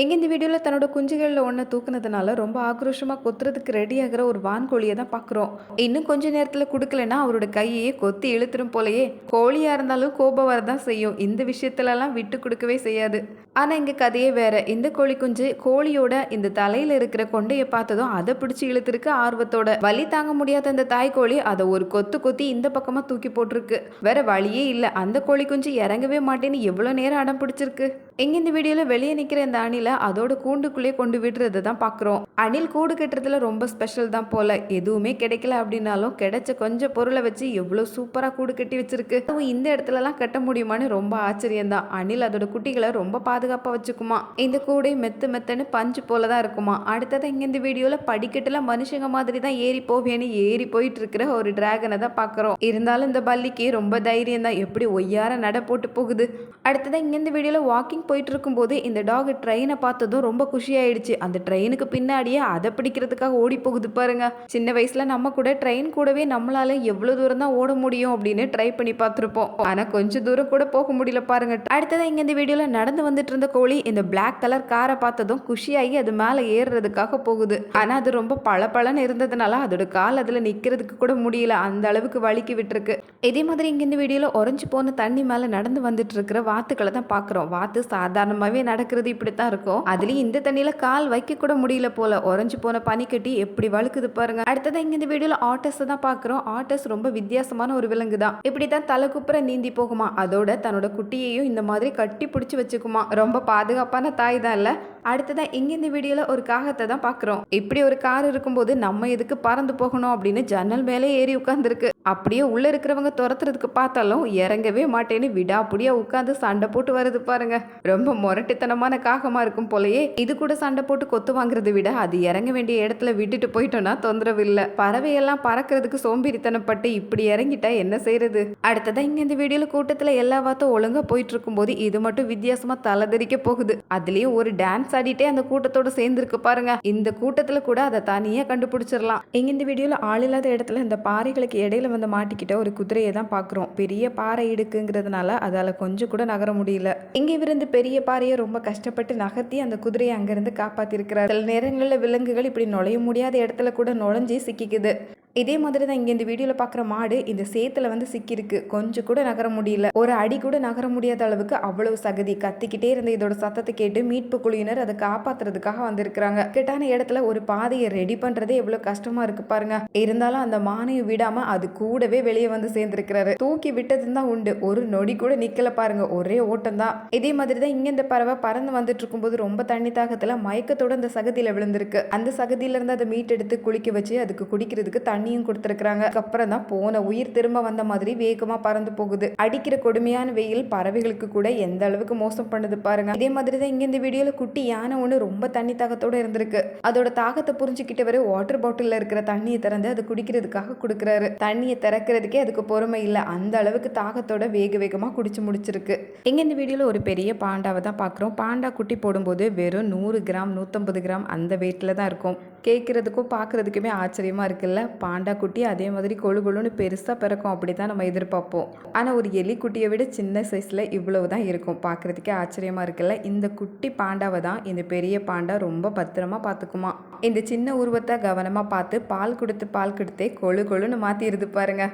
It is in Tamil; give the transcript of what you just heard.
இங்கே இந்த வீடியோவில் தன்னோட குஞ்சுகளில் ஒன்று தூக்குனதுனால ரொம்ப ஆக்ரோஷமாக கொத்துறதுக்கு ரெடி ஆகிற ஒரு வான்கோழியை தான் பார்க்குறோம் இன்னும் கொஞ்ச நேரத்தில் கொடுக்கலன்னா அவரோட கையையே கொத்தி இழுத்துரும் போலயே. கோழியாக இருந்தாலும் கோபம் வரதான் செய்யும். இந்த விஷயத்துலலாம் விட்டு கொடுக்கவே செய்யாது. ஆனால் இங்கே கதையே வேறு. இந்த கோழி குஞ்சு கோழியோட இந்த தலையில் இருக்கிற கொண்டையை பார்த்ததும் அதை பிடிச்சி இழுத்துருக்கு ஆர்வத்தோட. வலி தாங்க முடியாத அந்த தாய் கோழி அதை ஒரு கொத்து கொத்தி இந்த பக்கமாக தூக்கி போட்டிருக்கு. வேற வழியே இல்லை. அந்த கோழி குஞ்சு இறங்கவே மாட்டேன்னு எவ்வளோ நேரம் அடம் பிடிச்சிருக்கு. எங்க இந்த வீடியோவில் வெளியே நிற்கிற இந்த அணிலை அதோட கூண்டுக்குள்ளேயே கொண்டு விடுறது தான் பார்க்குறோம் அணில் கூடு கட்டுறதுல ரொம்ப ஸ்பெஷல் தான் போல. எதுவுமே கிடைக்கல அப்படின்னாலும் கிடைச்ச கொஞ்சம் பொருளை வச்சு எவ்வளோ சூப்பராக கூடு கட்டி வச்சிருக்கு. அதுவும் இந்த இடத்துலலாம் கட்ட முடியுமான்னு ரொம்ப ஆச்சரியம் தான் அணில் அதோட குட்டிகளை ரொம்ப பாதுகாப்பாக வச்சுக்குமா? இந்த கூடை மெத்து மெத்தன்னு பஞ்சு போல தான் இருக்குமா? அடுத்தது இங்கே இந்த வீடியோவில் படிக்கட்டில் மனுஷங்க மாதிரி தான் ஏறி போவேன்னு ஏறி போயிட்டு இருக்கிற ஒரு டிராகனை தான் பார்க்குறோம் இருந்தாலும் இந்த பள்ளிக்கு ரொம்ப தைரியம் தான் எப்படி ஒய்யார நட போட்டு போகுது? அடுத்ததான் இங்கே இந்த வீடியோவில் வாக்கிங் போயிட்டு இருக்கும்போது இந்த டாக் ட்ரெயினை பார்த்ததும் ரொம்ப குஷியாயிடுச்சு. அந்த ட்ரெயினுக்கு பின்னாடியே அதை பிடிக்கிறதுக்காக ஓடி போகுது பாருங்க. சின்ன வயசுல நம்ம கூட ட்ரெயின் கூடவே நம்மளால எவ்வளவு தூரம் தான் ஓட முடியும் அப்படின்னு ட்ரை பண்ணி பார்த்துருப்போம். ஆனால் கொஞ்சம் தூரம் கூட போக முடியல பாருங்க. அடுத்ததான் இங்கே இந்த வீடியோவில் நடந்து வந்துட்டு இருந்த கோழி இந்த பிளாக் கலர் காரை பார்த்ததும் குஷியாகி அது மேலே ஏறுறதுக்காக போகுது. ஆனா அது ரொம்ப பளபளன்னு இருந்ததுனால அதோட கால் அதில் நிக்கிறதுக்கு கூட முடியல. அந்த அளவுக்கு வலிக்கு விட்டுருக்கு. இதே மாதிரி இங்கே இந்த வீடியோவில் உறைஞ்சு போன தண்ணி மேல நடந்து வந்துட்டு இருக்கிற வாத்துக்களை தான் பாக்குறோம் வாத்து சாதாரணமாகவே நடக்கிறது இப்படி தான் இருக்கும். அதுலேயும் இந்த தண்ணியில் கால் வைக்க கூட முடியல போல. உறைஞ்சு போன பனிக்கட்டி எப்படி வழுக்குது பாருங்க. அடுத்ததான் இங்கே இந்த வீடியோவில் ஆட்டஸ் தான் பார்க்குறோம். ஆட்டஸ் ரொம்ப வித்தியாசமான ஒரு விலங்கு தான் இப்படி தான் தலை குப்புற நீந்தி போகுமா? அதோட தன்னோட குட்டியையும் இந்த மாதிரி கட்டி பிடிச்சி வச்சுக்குமா? ரொம்ப பாதுகாப்பான தாய் தான் இல்லை. அடுத்ததான் இங்கே இந்த வீடியோவில் ஒரு காகத்தை தான் பார்க்குறோம் இப்படி ஒரு கார் இருக்கும்போது நம்ம எதுக்கு பறந்து போகணும் அப்படின்னு ஜன்னல் மேலே ஏறி உட்காந்துருக்கு அப்படியே உள்ளே இருக்கிறவங்க துரத்துறதுக்கு பார்த்தாலும் இறங்கவே மாட்டேன்னு விடாப்புடியா உட்காந்து சண்டை போட்டு வருது பாருங்க. ரொம்ப முரட்டுத்தனமான காகமாக இருக்கும் போலயே இது கூட சண்டை போட்டு கொத்து வாங்குறதை விட அது இறங்க வேண்டிய இடத்துல விட்டுட்டு போயிட்டோம்னா தொந்தரவு இல்லை. பறவையெல்லாம் பறக்கிறதுக்கு சோம்பேறித்தனப்பட்டு இப்படி இறங்கிட்டா என்ன செய்யறது அடுத்ததான் இங்கே இந்த வீடியோவில் கூட்டத்தில் எல்லா வார்த்தும் ஒழுங்காக போயிட்டு இருக்கும்போது இது மட்டும் வித்தியாசமாக தலைதறிக்க போகுது. அதுலேயும் ஒரு டான்ஸ் ஆடிட்டே அந்த கூட்டத்தோட சேர்ந்துருக்கு பாருங்க. இந்த கூட்டத்தில் கூட அதை தனியாக கண்டுபிடிச்சிடலாம். இங்கே இந்த வீடியோவில் ஆள் இல்லாத இடத்துல இந்த பாறைகளுக்கு இடையில வந்து மாட்டிக்கிட்ட ஒரு குதிரையை தான் பாக்குறோம் பெரிய பாறை இடுக்குங்கிறதுனால அதால கொஞ்சம் கூட நகர முடியல. இங்க இருந்து பெரிய பாறையை ரொம்ப கஷ்டப்பட்டு நகர்த்தி அந்த குதிரையை அங்கேருந்து காப்பாத்திருக்கிறார். சில நேரங்களில் விலங்குகள் இப்படி நுழைய முடியாத இடத்துல கூட நுழைஞ்சு சிக்கிக்குது. இதே மாதிரி தான் இங்கே இந்த வீடியோவில் பார்க்குற மாடு இந்த சேத்துல வந்து சிக்கியிருக்கு. கொஞ்சம் கூட நகர முடியல. ஒரு அடி கூட நகர முடியாத அளவுக்கு அவ்வளவு சகதி. கத்திக்கிட்டே இருந்த இதோட சத்தத்தை கேட்டு மீட்பு குழுவினர் அதை காப்பாத்துறதுக்காக வந்திருக்கிறாங்க. கிட்டான இடத்துல ஒரு பாதையை ரெடி பண்ணுறதே எவ்வளோ கஷ்டமா இருக்கு பாருங்க. இருந்தாலும் அந்த மானையை விடாம அது கூடவே வெளியே வந்து சேர்ந்திருக்கிறாரு. தூக்கி விட்டது தான் உண்டு. ஒரு நொடி கூட நிக்கல பாருங்க. ஒரே ஓட்டம் தான். இதே மாதிரி தான் இங்க இந்த பறவை பறந்து வந்துட்டு இருக்கும்போது ரொம்ப தண்ணி தாகத்துல மயக்கத்தோட அந்த சகதியில விழுந்திருக்கு. அந்த சகதியில இருந்து அதை மீட்டெடுத்து குளிக்க வச்சு அதுக்கு குடிக்கிறதுக்கு தண்ணி தண்ணியும் கொடுத்துருக்குறாங்க. அப்புறம் தான் போன உயிர் திரும்ப வந்த மாதிரி வேகமாக பறந்து போகுது. அடிக்கிற கொடுமையான வெயில் பறவைகளுக்கு கூட எந்த அளவுக்கு மோசம் பண்ணுது பாருங்க. இதே மாதிரி தான் இங்கே இந்த வீடியோவில் குட்டி யானை ஒன்று ரொம்ப தண்ணி தாகத்தோடு இருந்திருக்கு. அதோட தாகத்தை புரிஞ்சுக்கிட்டவரு வாட்டர் பாட்டிலில் இருக்கிற தண்ணியை திறந்து அது குடிக்கிறதுக்காக கொடுக்குறாரு. தண்ணியை திறக்கிறதுக்கே அதுக்கு பொறுமை இல்லை. அந்த அளவுக்கு தாகத்தோட வேக வேகமாக குடிச்சு முடிச்சிருக்கு. எங்கே இந்த வீடியோவில் ஒரு பெரிய பாண்டாவை தான் பார்க்குறோம் பாண்டா குட்டி போடும்போது வெறும் நூறு கிராம் நூற்றம்பது கிராம் அந்த வெயிட்டில் தான் இருக்கும். கேட்குறதுக்கும் பார்க்குறதுக்குமே ஆச்சரியமாக இருக்குல்ல? பாண்டா குட்டி அதே மாதிரி கொழு கொழுன்னு பெருசாக பிறக்கும். அப்படி தான் நம்ம எதிர்பார்ப்போம். ஆனால் ஒரு எலி குட்டியை விட சின்ன சைஸில் இவ்வளவு தான் இருக்கும். பார்க்குறதுக்கே ஆச்சரியமாக இருக்குல்ல? இந்த குட்டி பாண்டாவை தான் இந்த பெரிய பாண்டா ரொம்ப பத்திரமா பார்த்துக்குமா இந்த சின்ன உருவத்தை கவனமாக பார்த்து பால் கொடுத்து பால் கொடுத்தே கொழு கொழுன்னு மாற்றிடுது பாருங்கள்